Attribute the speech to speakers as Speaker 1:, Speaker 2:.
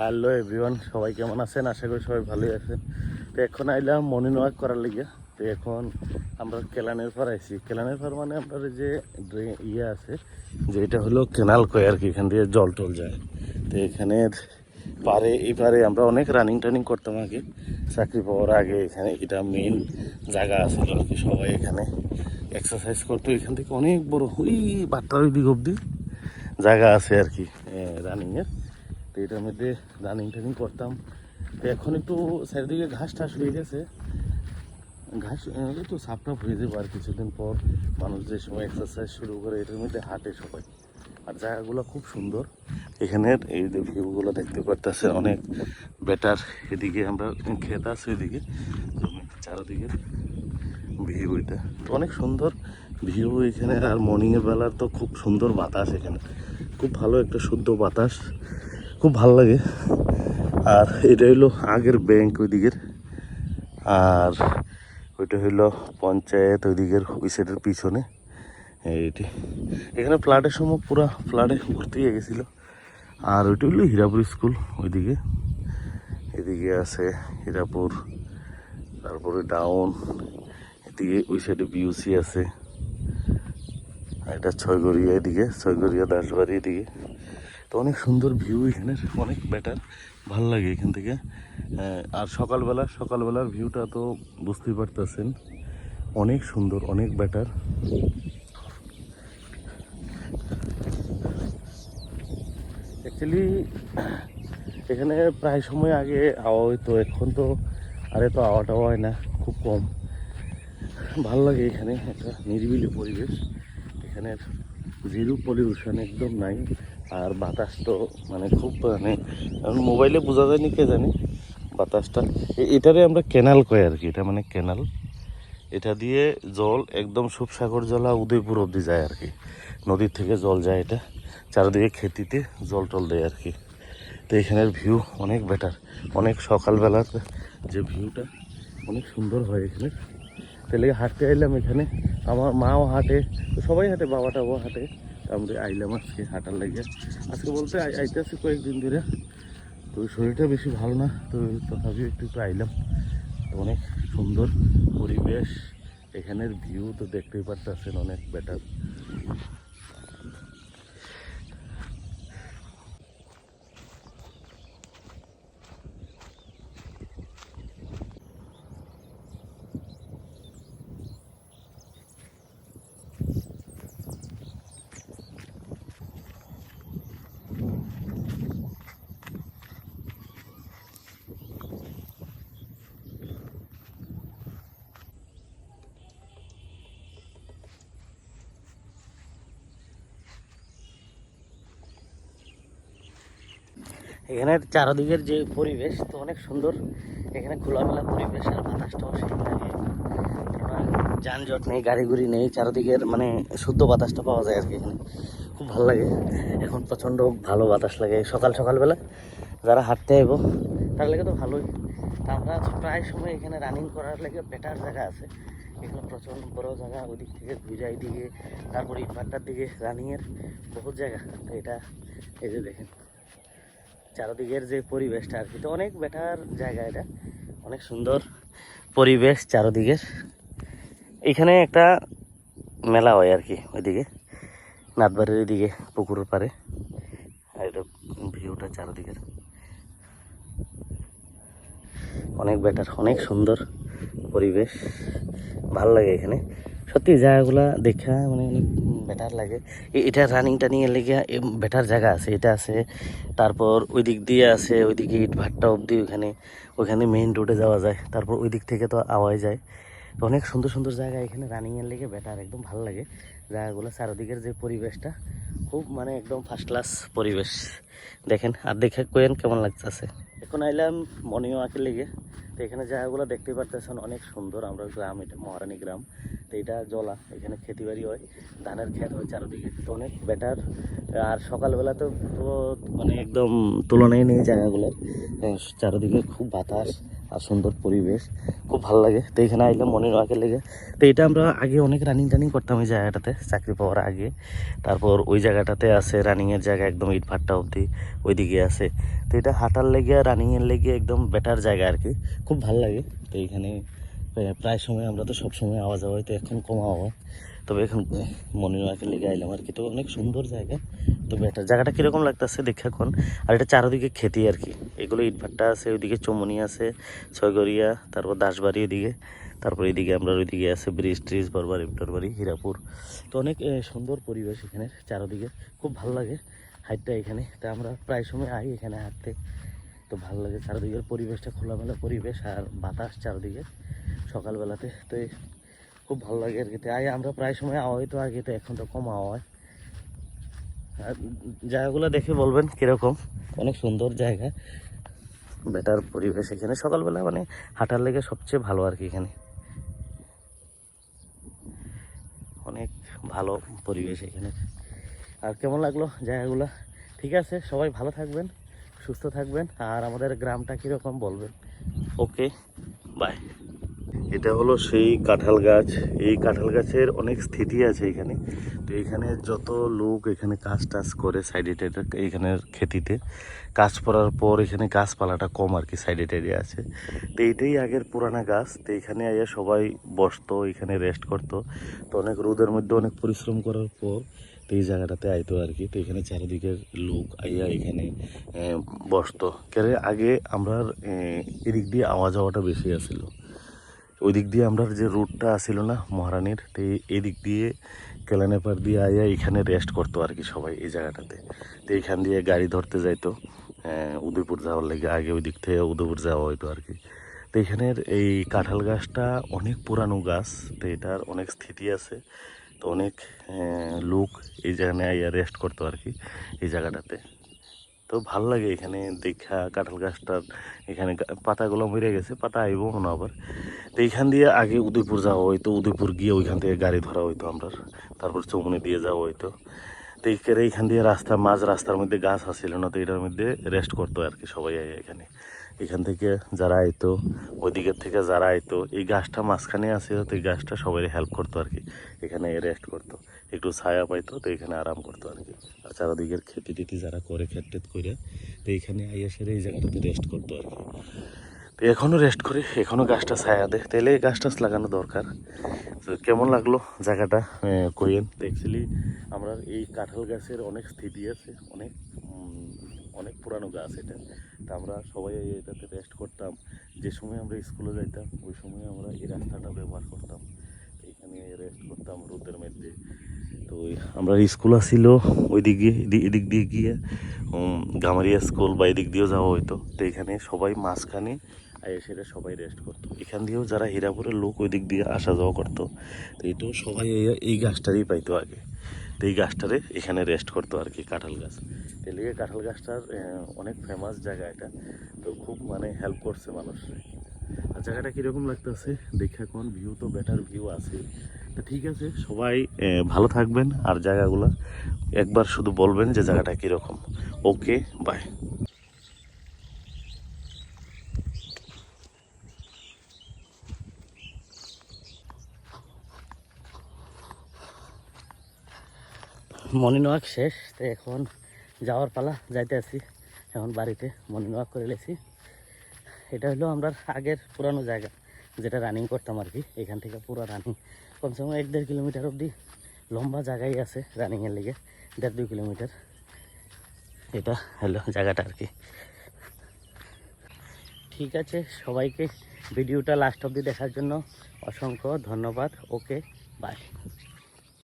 Speaker 1: Hello everyone সবাই কেমন আছেন? আশা করি সবাই ভালোই আছেন। তো এখন আইলাম মর্নিং ওয়াক করার লিগে। তো এখন আমরা কেলানের পর আইছি। কেলানের পর মানে আপনার যে ইয়ে আছে, যে এটা হলো কেনাল কয় আর কি, এখান দিয়ে জল টল যায়। তো এখানের পারে এই পারে আমরা অনেক রানিং টানিং করতাম আগে। চাকরি পাওয়ার আগে এখানে এটা মেইন জায়গা আছে আর কি। সবাই এখানে এক্সারসাইজ করতো। এখান থেকে অনেক বড় ওই বাট্টার ওই দিক অব্দি জায়গা আছে আর কি রানিংয়ের এটার মধ্যে রানিং টানিং করতাম। তো এখন একটু চারিদিকে ঘাস টাস হয়ে গেছে। ঘাস একটু সাপ টাপ হয়ে যাবে আর কিছুদিন পর মানুষ যে সময় এক্সারসাইজ শুরু করে, এটার মধ্যে হাঁটে সবাই। আর জায়গাগুলো খুব সুন্দর। এখানের এই যে ভিউগুলো দেখতে পারতেছে অনেক বেটার এদিকে আমরা খেত আছে ওইদিকে চারদিকে ভিউ এটা। তো অনেক সুন্দর ভিউ এখানে। আর মর্নিংয়ের বেলার তো খুব সুন্দর বাতাস এখানে। খুব ভালো একটা শুদ্ধ বাতাস। খুব ভালো লাগে। আর এটা হইল আগের ব্যাংক ওইদিকের। আর ওইটা হইল পঞ্চায়েত ওইদিকের ওই সাইডের পিছনে এইটি এখানে ফ্লাডের সময় পুরো ফ্লাডে ভর্তি হয়ে গেছিল। আর ওইটা হইল হীরাপুর স্কুল ওইদিকে। এদিকে আছে হীরাপুর, তারপরে ডাউন এদিকে ওই সাইডে বিউসি আছে। এটা ছয়গড়িয়া এদিকে, ছয়গড়িয়া দাসবাড়ি এদিকে। তো অনেক সুন্দর ভিউ এখানে, অনেক বেটার ভালো লাগে এখান থেকে। আর সকালবেলা, সকালবেলার ভিউটা তো বুঝতেই পারতেছেন, অনেক সুন্দর, অনেক বেটার অ্যাকচুয়ালি এখানে প্রায় সময় আগে হাওয়া হইতো, এখন তো আর এত হাওয়া টাওয়া হয় না, খুব কম। ভালো লাগে এখানে, একটা নিরিবিলি পরিবেশ। এখানে জিরো পলিউশন একদম নাই। আর বাতাস তো মানে খুব মানে মোবাইলে বোঝা যায়নি কে জানি বাতাসটা। এটারে আমরা ক্যানাল কয় আর কি, এটা মানে ক্যানাল এটা দিয়ে জল একদম সুপসাগর জলা উদয়পুর অবধি যায় আর কি। নদীর থেকে জল যায় এটা, চারিদিকে খেতিতে জল টল দেয় আর কি। তো এখানের ভিউ অনেক বেটার, অনেক সকালবেলার যে ভিউটা, অনেক সুন্দর হয় এখানে। তাহলে হাঁটতে এলাম এখানে, আমার মাও হাঁটে, সবাই হাঁটে বাবাটাও হাঁটে। আমরা আইলাম আজকে হাঁটার লাগে আজকে বলতে আই- আইতেছি কয়েকদিন ধরে। তো শরীরটা বেশি ভালো না, তো তথাপি একটু একটু আইলাম। অনেক সুন্দর পরিবেশ, এখানের ভিউ তো দেখতেই পারতেছেন, অনেক বেটার এখানে চারদিকের যে পরিবেশ, তো অনেক সুন্দর। এখানে খোলামেলা পরিবেশ আর বাতাসটাও সেই লাগে যানজট নেই গাড়ি গুড়ি নেই, চারদিকের মানে শুদ্ধ বাতাসটা পাওয়া যায় আর কি এখানে। খুব ভালো লাগে। এখন প্রচণ্ড ভালো বাতাস লাগে সকাল সকালবেলা। যারা হাঁটতে আইব তার লাগে তো ভালোই। আমরা প্রায় সময় এখানে রানিং করার লাগে বেটার জায়গা আছে। এখানে প্রচণ্ড বড় জায়গা ওই দিক থেকে ঘুরাই দিকে, তারপরে ইটভাটার দিকে রানিংয়ের বহুত জায়গা। এটা, এই যে দেখেন। চারদিকের যে পরিবেশটা আর কি, তো অনেক বেটার জায়গা এটা। অনেক সুন্দর পরিবেশ চারদিকের। এখানে একটা মেলা হয় আর কি, ওইদিকে। নাথবাড়ির ওইদিকে, পুকুরের পারে আর এটা ভিউটা চারদিকের। অনেক বেটার অনেক সুন্দর পরিবেশ। ভালো লাগে এখানে। সত্যি জায়গাগুলা দেখা মানে অনেক বেটার লাগে। এটা রানিং টানিং এর লেগে বেটার জায়গা আছে, এটা আছে। তারপর ওই দিক দিয়ে আছে, ওইদিকে ইট ভাট্টা অবধি ওইখানে ওইখানে মেইন রোডে যাওয়া যায়। তারপর ওই দিক থেকে তো আওয়াই যায়। তো অনেক সুন্দর সুন্দর জায়গা এখানে রানিং এর লেগে বেটার একদম ভালো লাগে। জায়গাগুলো চারদিকের যে পরিবেশটা, খুব মানে একদম ফার্স্ট ক্লাস পরিবেশ। দেখেন, আর দেখে কোয়েন কেমন লাগতেছে? এখন আইলাম মর্নিং আঁকে লেগে। তো এখানে জায়গাগুলো দেখতে পারতেছেন, অনেক সুন্দর। আমরা গ্রাম, এটা মহারানী গ্রাম। তো এটা জলা, এখানে খেতি বাড়ি হয়। ধানের খেত হয় চারোদিকে। তো অনেক বেটার আর সকালবেলা তো মানে একদম তুলনায় নেই জায়গাগুলোর। চারোদিকে খুব বাতাস। আর সুন্দর পরিবেশ। খুব ভালো লাগে। তো এখানে আইলে মনের ওয়াকে লেগে তো এটা আমরা আগে অনেক রানিং টানিং করতাম ওই জায়গাটাতে, চাকরি পাওয়ার আগে। তারপর ওই জায়গাটাতে আছে রানিংয়ের জায়গা একদম ইট ভাট্টা অবধি, ওইদিকে আছে। তো এটা হাঁটার লেগে আর রানিংয়ের লেগে একদম বেটার জায়গা আর কি। খুব ভালো লাগে। তো এখানে প্রায়- প্রায় সময় আমরা তো সব সময় আওয়া যাওয়া হয় তো এখন কম আওয়া তবে এখন মনের ওয়াকে লেগে আইলাম আর কি। তো অনেক সুন্দর জায়গা। তো বেটার জায়গাটা কীরকম লাগতেছে দেখে এখন। আর এটা চারোদিকে খেতি আর কি। এগুলো ইটভাট্টা আছে, ওইদিকে চমনি আছে, ছয়গড়িয়া, তারপর দাসবাড়ি এদিকে তারপর এদিকে আমরা ওইদিকে আছে ব্রিজ ট্রিজ বরবাড়ি বিটরবাড়ি হীরাপুর। তো অনেক সুন্দর পরিবেশ এখানে চারোদিকে। খুব ভালো লাগে হাইটটা এখানে। তা আমরা প্রায় সময় আই এখানে হাঁটতে। তো ভালো লাগে চারদিকের পরিবেশটা খোলামেলা পরিবেশ আর বাতাস চারদিকে সকালবেলাতে। তো খুব ভালো লাগে আর কি। আই আমরা প্রায় সময় আওয়াই তো আগে তো এখন তো কম আওয়ায়। আর জায়গাগুলো দেখে বলবেন কীরকম? অনেক সুন্দর জায়গা। বেটার পরিবেশ এখানে। সকালবেলা মানে হাঁটার লেগে সবচেয়ে ভালো আর কি এখানে। অনেক ভালো পরিবেশ এখানে। আর কেমন লাগল জায়গাগুলো? ঠিক আছে, সবাই ভালো থাকবেন, সুস্থ থাকবেন। আর আমাদের গ্রামটা কীরকম বলবেন? ওকে বাই এটা হলো সেই কাঁঠাল গাছ। এই কাঁঠাল গাছের অনেক স্থিতি আছে এখানে। তো এখানে যত লোক এখানে কাজ টাজ করে সাইডে টাইডে এইখানের খেতিতে, কাজ করার পর এখানে গাছপালাটা কম আর কি সাইডে টাইডে আছে। তো এইটাই আগের পুরানা গাছ। তো এখানে আইয়া সবাই বসতো, এখানে রেস্ট করতো। তো অনেক রোদের মধ্যে অনেক পরিশ্রম করার পর তো এই জায়গাটাতে আইতো আর কি। তো এখানে চারিদিকের লোক আইয়া এখানে বসতো। কেরে আগে আমরা এদিক দিয়ে আওয়া যাওয়াটা বেশি আছিল। ওই দিক দিয়ে আমরা যে রুটটা আসছিল না মহারানীর, তো এই- এই দিক দিয়ে কেলানেপার দিয়ে আইয়া এখানে রেস্ট করতো আর কি সবাই এই জায়গাটাতে। তো এখান দিয়ে গাড়ি ধরতে যাইতো উদয়পুর যাওয়ার লেগে, আগে ওই দিক থেকে উদয়পুর যাওয়া হইতো আর কি তো এখানের এই কাঁঠাল গাছটা অনেক পুরানো গাছ, তো এটার অনেক স্থিতি আছে। তো অনেক লোক এই জায়গায় আইয়া রেস্ট করতো আর কি এই জায়গাটাতে। তো ভালো লাগে এখানে দেখা কাঁঠাল গাছটার এখানে পাতাগুলো মরে গেছে, পাতা আইব মনে আবার। তো এইখান দিয়ে আগে উদয়পুর যাওয়া হইতো, উদয়পুর গিয়ে ওইখান থেকে গাড়ি ধরা হইতো আমরা। তারপর চৌমনি দিয়ে যাওয়া হইতো। তো এইখানে এইখান দিয়ে রাস্তা, মাঝ রাস্তার মধ্যে গাছ আসছিল না, তো এটার মধ্যে রেস্ট করতো আর কি সবাই এখানে। এখান থেকে যারা আইতো ওদিকের থেকে যারা আইতো, এই গাছটা মাঝখানে আছে তো এই গাছটা সবাই হেল্প করতো আর কি। এখানে রেস্ট করতো। একটু ছায়া পাইতো, তো এখানে আরাম করতো আর কি। আর চারদিকের খেতে টেতি যারা করে, খেত টেত করে, তো এখানে আইয়া সেরে এই জায়গাটাতে রেস্ট করতো আর কি। তো এখনও রেস্ট করি এখনও গাছটা ছায়া দেয়। তাহলে এই গাছ টাছ লাগানো দরকার। তো কেমন লাগল জায়গাটা কইেন তো অ্যাকচুয়ালি আমরা এই কাঁঠাল গাছের অনেক স্থিতি আছে, অনেক অনেক পুরানো গাছ এটা। তা আমরা সবাই এটাতে রেস্ট করতাম। যে সময় আমরা স্কুলে যাইতাম, ওই সময় আমরা এই রাস্তাটা ব্যবহার করতাম। এখানে রেস্ট করতাম রোদের মধ্যে। তো আমরা স্কুল আসছিল ওই দিক দিয়ে এদিক দিয়ে গিয়ে গামারিয়া স্কুল বা এদিক দিয়েও যাওয়া হইতো। তো এখানে সবাই মাঝখানে এসে সবাই রেস্ট করতো। এখান দিয়েও যারা হীরাপুরের লোক ওই দিক দিয়ে আসা যাওয়া করতো। তো এটাও সবাই এই গাছটারই পাইতো আগে। তো এই গাছটারে এখানে রেস্ট করতো আর কি কাঁঠাল গাছ। তেলে কাঁঠাল গাছটার অনেক ফেমাস জায়গা এটা। তো খুব মানে হেল্প করছে মানুষ আর জায়গাটা কীরকম লাগতেছে? দেখে কোন ভিউ তো বেটার ভিউ আছে। তো ঠিক আছে, সবাই ভালো থাকবেন। আর জায়গাগুলো একবার শুধু বলবেন যে জায়গাটা কীরকম। ওকে বাই মর্নিং ওয়াক শেষ, তো এখন যাওয়ার পালা, যাইতে আছি। এখন বাড়িতে মর্নিং ওয়াক করে লেছি। এটা হলো আমরা আগের পুরানো জায়গা, যেটা রানিং করতাম আর কি। এখান থেকে পুরো রানিং কমসে কম এক দেড় কিলোমিটার অবধি লম্বা জায়গাই আছে রানিংয়ের লেগে, দেড় দুই কিলোমিটার। এটা হলো জায়গাটা আর কি। ঠিক আছে, সবাইকে ভিডিওটা লাস্ট অবধি দেখার জন্য অসংখ্য ধন্যবাদ। Okay bye